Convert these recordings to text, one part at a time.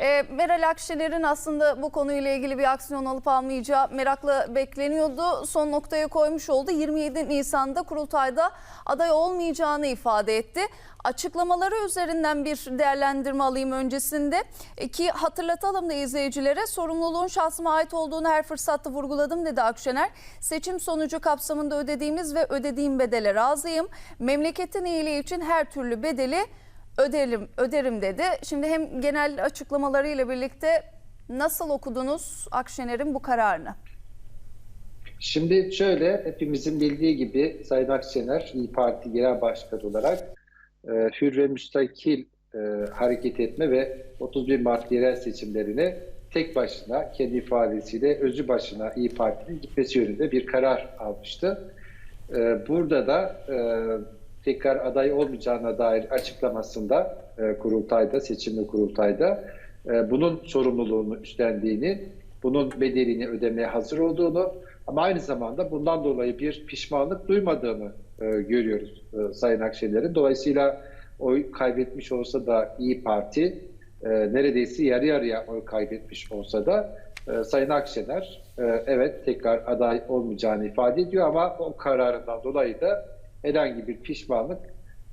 E, Meral Akşener'in aslında bu konuyla ilgili bir aksiyon alıp almayacağı merakla bekleniyordu. Son noktaya koymuş oldu. 27 Nisan'da kurultayda aday olmayacağını ifade etti. Açıklamaları üzerinden bir değerlendirme alayım öncesinde. E, ki hatırlatalım da izleyicilere sorumluluğun şahsıma ait olduğunu her fırsatta vurguladım dedi Akşener. Seçim sonucu kapsamında ödediğimiz ve ödediğim bedele razıyım. Memleketin iyiliği için her türlü bedeli öderim, öderim dedi. Şimdi hem genel açıklamalarıyla birlikte nasıl okudunuz Akşener'in bu kararını? Şimdi şöyle hepimizin bildiği gibi Sayın Akşener İyi Parti Genel Başkanı olarak e, hür ve müstakil e, hareket etme ve 31 Mart yerel seçimlerine tek başına kendi ifadesiyle özü başına İyi Parti'nin gitmesi yönünde bir karar almıştı. E, burada da e, tekrar aday olmayacağına dair açıklamasında e, kurultayda, seçimli kurultayda e, bunun sorumluluğunu üstlendiğini, bunun bedelini ödemeye hazır olduğunu ama aynı zamanda bundan dolayı bir pişmanlık duymadığını e, görüyoruz e, Sayın Akşener'in. Dolayısıyla oy kaybetmiş olsa da İyi Parti e, neredeyse yarı yarıya oy kaybetmiş olsa da e, Sayın Akşener e, evet tekrar aday olmayacağını ifade ediyor ama o kararından dolayı da herhangi bir pişmanlık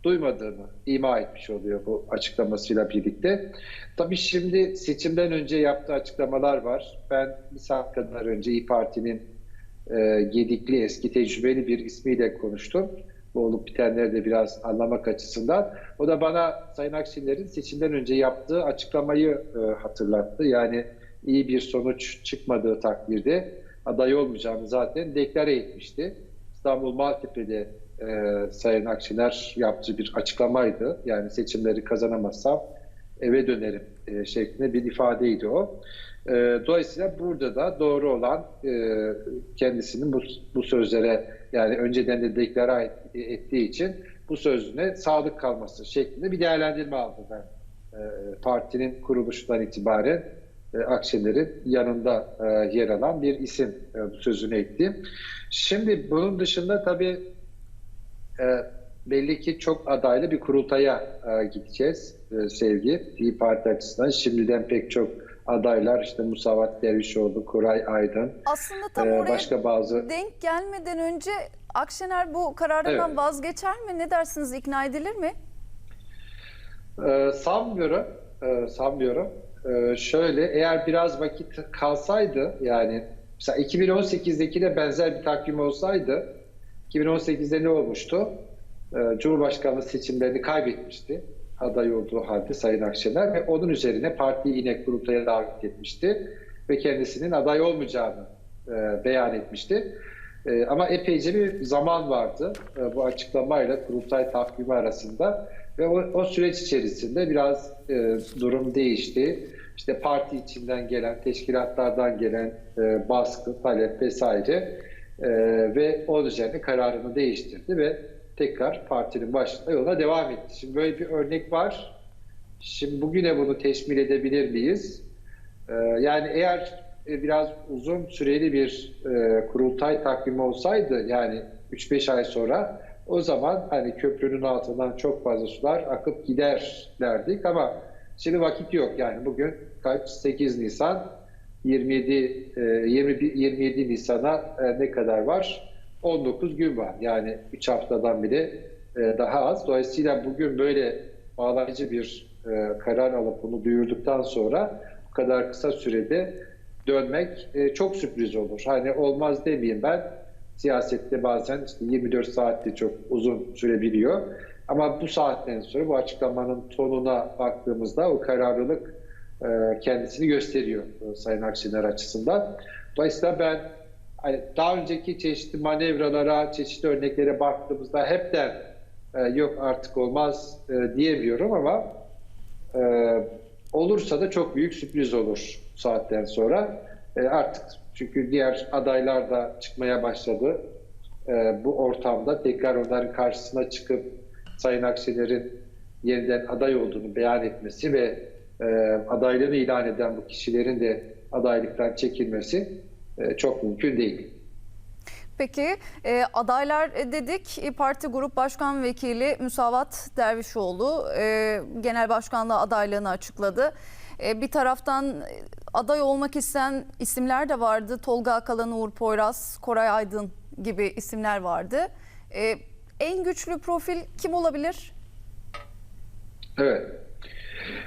duymadığını ima etmiş oluyor bu açıklamasıyla birlikte. Tabii şimdi seçimden önce yaptığı açıklamalar var. Ben bir saat kadar önce İyi Parti'nin e, gedikli, eski tecrübeli bir ismiyle konuştum. Bu olup bitenleri de biraz anlamak açısından. O da bana Sayın Akşener'in seçimden önce yaptığı açıklamayı e, hatırlattı. Yani iyi bir sonuç çıkmadığı takdirde aday olmayacağını zaten deklare etmişti. İstanbul Maltepe'de e, Sayın Akşener yaptığı bir açıklamaydı. Yani seçimleri kazanamazsam eve dönerim e, şeklinde bir ifadeydi o. E, dolayısıyla burada da doğru olan e, kendisinin bu, bu sözlere yani önceden de deklare et- ettiği için bu sözüne sadık kalması şeklinde bir değerlendirme aldı ben. E, partinin kuruluşundan itibaren e, Akşener'in yanında e, yer alan bir isim e, sözünü etti. Şimdi bunun dışında tabii e, belli ki çok adaylı bir kurultaya e, gideceğiz e, sevgi İyi Parti açısından. Şimdiden pek çok adaylar işte Musavat Dervişoğlu, Koray Aydın, Aslında tam e, oraya başka bazı denk gelmeden önce Akşener bu kararından Evet. vazgeçer mi? Ne dersiniz ikna edilir mi? Ee, sanmıyorum. Ee, sanmıyorum. Ee, şöyle eğer biraz vakit kalsaydı yani mesela 2018'deki de benzer bir takvim olsaydı 2018'de ne olmuştu? Ee, Cumhurbaşkanlığı seçimlerini kaybetmişti aday olduğu halde Sayın Akşener ve onun üzerine partiyi yine kurultaya davet etmişti ve kendisinin aday olmayacağını e, beyan etmişti. E, ama epeyce bir zaman vardı e, bu açıklamayla kurultay takvimi arasında ve o, o süreç içerisinde biraz e, durum değişti. İşte parti içinden gelen, teşkilatlardan gelen e, baskı, talep vesaire e, ve onun üzerine kararını değiştirdi ve tekrar partinin başında yola devam etti. Şimdi böyle bir örnek var. Şimdi bugüne bunu teşmil edebilir miyiz? Ee, yani eğer e, biraz uzun süreli bir e, kurultay takvimi olsaydı yani 3-5 ay sonra o zaman hani köprünün altından çok fazla sular akıp gider derdik ama şimdi vakit yok yani bugün kaç 8 Nisan 27 e, 21 27 Nisan'a e, ne kadar var? 19 gün var. Yani 3 haftadan bile e, daha az. Dolayısıyla bugün böyle bağlayıcı bir e, karar alıp bunu duyurduktan sonra bu kadar kısa sürede dönmek çok sürpriz olur. Hani olmaz demeyeyim ben. Siyasette bazen işte 24 saatte çok uzun sürebiliyor. Ama bu saatten sonra bu açıklamanın tonuna baktığımızda o kararlılık kendisini gösteriyor e, Sayın Akşener açısından. Dolayısıyla ben hani daha önceki çeşitli manevralara, çeşitli örneklere baktığımızda hepten e, yok artık olmaz e, diyemiyorum ama e, olursa da çok büyük sürpriz olur saatten sonra. E, artık çünkü diğer adaylar da çıkmaya başladı. E, bu ortamda tekrar onların karşısına çıkıp Sayın Akşener'in yeniden aday olduğunu beyan etmesi ve e, adaylığını ilan eden bu kişilerin de adaylıktan çekilmesi e, çok mümkün değil. Peki e, adaylar dedik parti grup başkan vekili Müsavat Dervişoğlu e, genel başkanlığı adaylığını açıkladı. E, bir taraftan aday olmak isteyen isimler de vardı. Tolga Akalan, Uğur Poyraz, Koray Aydın gibi isimler vardı. E, en güçlü profil kim olabilir? Evet.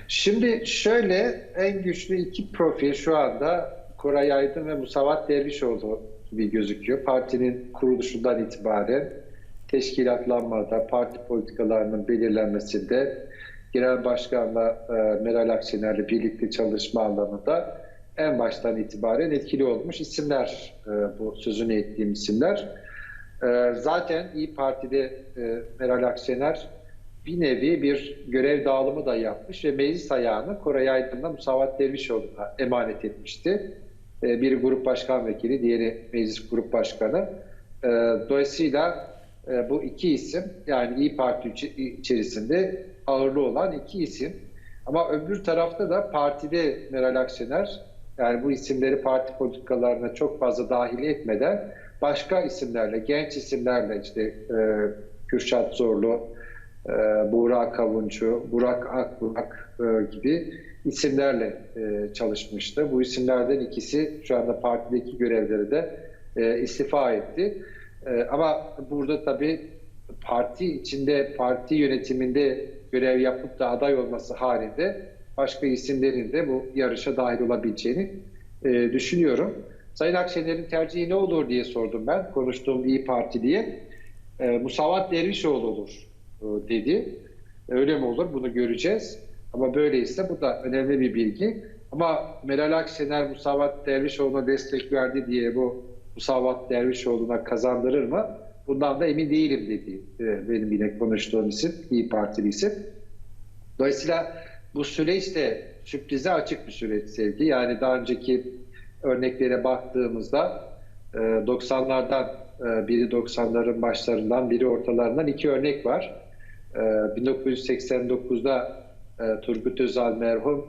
Şimdi şöyle en güçlü iki profil şu anda Koray Aydın ve Musavat Dervişoğlu gibi gözüküyor. Partinin kuruluşundan itibaren teşkilatlanmada, parti politikalarının belirlenmesinde, genel başkanla e, Meral Akşener'le birlikte çalışma anlamında en baştan itibaren etkili olmuş isimler e, bu sözünü ettiğim isimler. E, zaten İyi Parti'de e, Meral Akşener bir nevi bir görev dağılımı da yapmış ve meclis ayağını Koray Aydın'la Musavat Dervişoğlu'na emanet etmişti. E, Biri grup başkan vekili, diğeri meclis grup başkanı. E, Dolayısıyla e, bu iki isim yani İyi Parti içerisinde ağırlığı olan iki isim. Ama öbür tarafta da partide Meral Akşener yani bu isimleri parti politikalarına çok fazla dahil etmeden başka isimlerle, genç isimlerle işte e, Kürşat Zorlu, e, Buğra Kavuncu, Burak Akburak e, gibi isimlerle e, çalışmıştı. Bu isimlerden ikisi şu anda partideki görevleri de e, istifa etti. E, ama burada tabii parti içinde, parti yönetiminde görev yapıp da aday olması halinde başka isimlerin de bu yarışa dahil olabileceğini e, düşünüyorum. Sayın Akşener'in tercihi ne olur diye sordum ben. Konuştuğum İyi Parti diye. E, Musavat Dervişoğlu olur dedi. Öyle mi olur? Bunu göreceğiz. Ama böyleyse bu da önemli bir bilgi. Ama Meral Akşener Musavat Dervişoğlu'na destek verdi diye bu Musavat Dervişoğlu'na kazandırır mı? Bundan da emin değilim dedi e, benim yine konuştuğum isim, İyi Partili isim. Dolayısıyla bu süreç de sürprize açık bir süreç sevgi. Yani daha önceki örneklere baktığımızda e, 90'lardan e, biri 90'ların başlarından biri ortalarından iki örnek var. E, 1989'da e, Turgut Özal merhum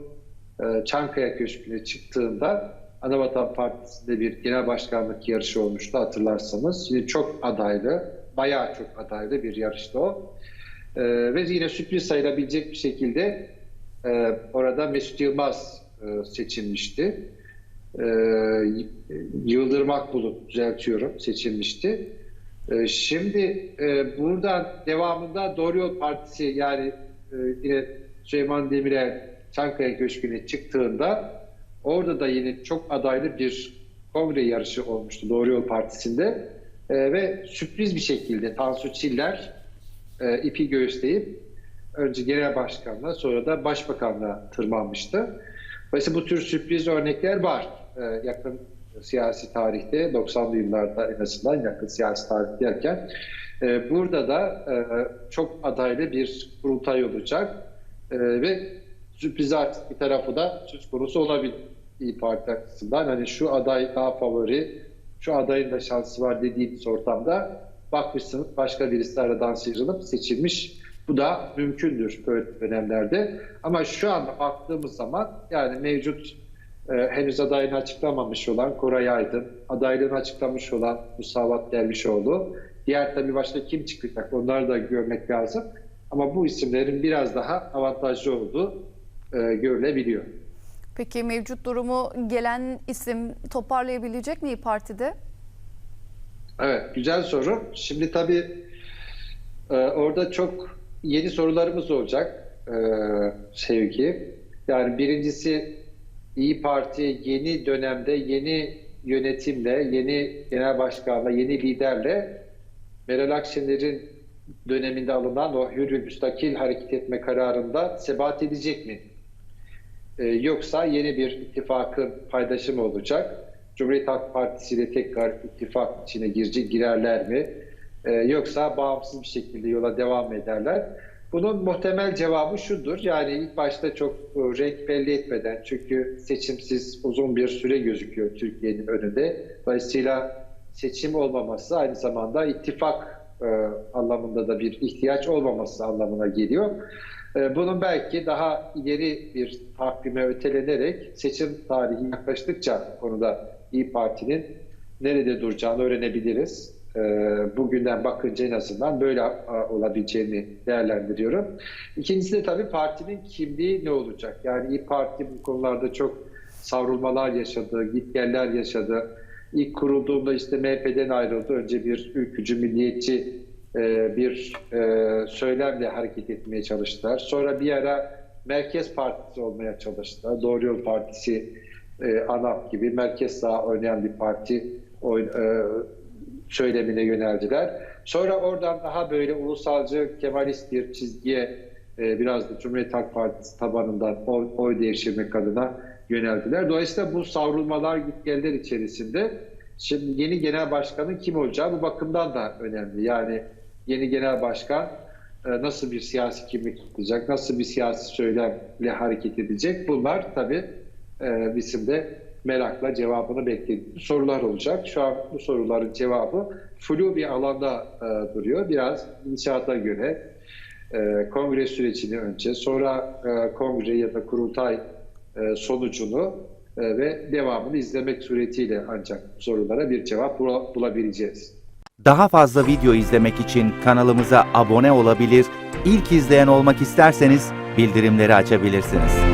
e, Çankaya Köşkü'ne çıktığında Anavatan Partisi'nde bir genel başkanlık yarışı olmuştu hatırlarsanız. Yine çok adaylı, bayağı çok adaylı bir yarıştı o. E, ve yine sürpriz sayılabilecek bir şekilde e, orada Mesut Yılmaz e, seçilmişti. E, Yıldırım Akbulut düzeltiyorum seçilmişti. E, şimdi e, buradan devamında Doğru Yol Partisi yani e, yine Süleyman Demirel Çankaya Köşkü'ne çıktığında orada da yine çok adaylı bir kongre yarışı olmuştu Doğru Yol Partisi'nde. E, ve sürpriz bir şekilde Tansu Çiller e, ipi göğüsleyip önce genel başkanlığa sonra da başbakanlığa tırmanmıştı. Dolayısıyla bu tür sürpriz örnekler var yakın siyasi tarihte 90'lı yıllarda en azından yakın siyasi tarih derken e, burada da e, çok adaylı bir kurultay olacak e, ve sürpriz artık bir tarafı da söz konusu olabilir İyi Parti açısından. Hani şu aday daha favori, şu adayın da şansı var dediğiniz ortamda bakmışsınız başka birisi aradan sıyrılıp seçilmiş. Bu da mümkündür böyle dönemlerde. Ama şu anda baktığımız zaman yani mevcut henüz adayını açıklamamış olan Koray Aydın, adaylığını açıklamış olan Musavat Dervişoğlu, diğer tabii başka kim çıkacak onları da görmek lazım. Ama bu isimlerin biraz daha avantajlı olduğu e, görülebiliyor. Peki mevcut durumu gelen isim toparlayabilecek mi İYİ Parti'de? Evet, güzel soru. Şimdi tabii e, orada çok yeni sorularımız olacak e, Sevgi. Yani birincisi İyi Parti yeni dönemde yeni yönetimle, yeni genel başkanla, yeni liderle Meral Akşener'in döneminde alınan o hür ve müstakil hareket etme kararında sebat edecek mi? Ee, yoksa yeni bir ittifakın paydaşı mı olacak? Cumhuriyet Halk Partisi ile tekrar ittifak içine girecek, girerler mi? Ee, yoksa bağımsız bir şekilde yola devam ederler? Bunun muhtemel cevabı şudur. Yani ilk başta çok e, renk belli etmeden çünkü seçimsiz uzun bir süre gözüküyor Türkiye'nin önünde. Dolayısıyla seçim olmaması aynı zamanda ittifak e, anlamında da bir ihtiyaç olmaması anlamına geliyor. E, bunun belki daha ileri bir takvime ötelenerek seçim tarihi yaklaştıkça konuda İyi Parti'nin nerede duracağını öğrenebiliriz. E, bugünden bakınca en azından böyle olabileceğini değerlendiriyorum. İkincisi de tabii partinin kimliği ne olacak? Yani İYİ Parti bu konularda çok savrulmalar yaşadı, gitgeller yaşadı. İlk kurulduğunda işte MHP'den ayrıldı. Önce bir ülkücü, milliyetçi e, bir e, söylemle hareket etmeye çalıştılar. Sonra bir ara Merkez Partisi olmaya çalıştılar. Doğru Yol Partisi, ANAP gibi merkez sağ oynayan bir parti oyn- söylemine yöneldiler. Sonra oradan daha böyle ulusalcı, kemalist bir çizgiye e, biraz da Cumhuriyet Halk Partisi tabanından oy, oy devşirmek adına yöneldiler. Dolayısıyla bu savrulmalar gitgeller içerisinde şimdi yeni genel başkanın kim olacağı bu bakımdan da önemli. Yani yeni genel başkan e, nasıl bir siyasi kimlik tutacak, nasıl bir siyasi söylemle hareket edecek bunlar tabii e, bizim de merakla cevabını beklediğimiz sorular olacak. Şu an bu soruların cevabı flu bir alanda e, duruyor. Biraz inşaata göre e, kongre sürecini önce, sonra e, kongre ya da kurultay e, sonucunu e, ve devamını izlemek suretiyle ancak sorulara bir cevap bula- bulabileceğiz. Daha fazla video izlemek için kanalımıza abone olabilir, ilk izleyen olmak isterseniz bildirimleri açabilirsiniz.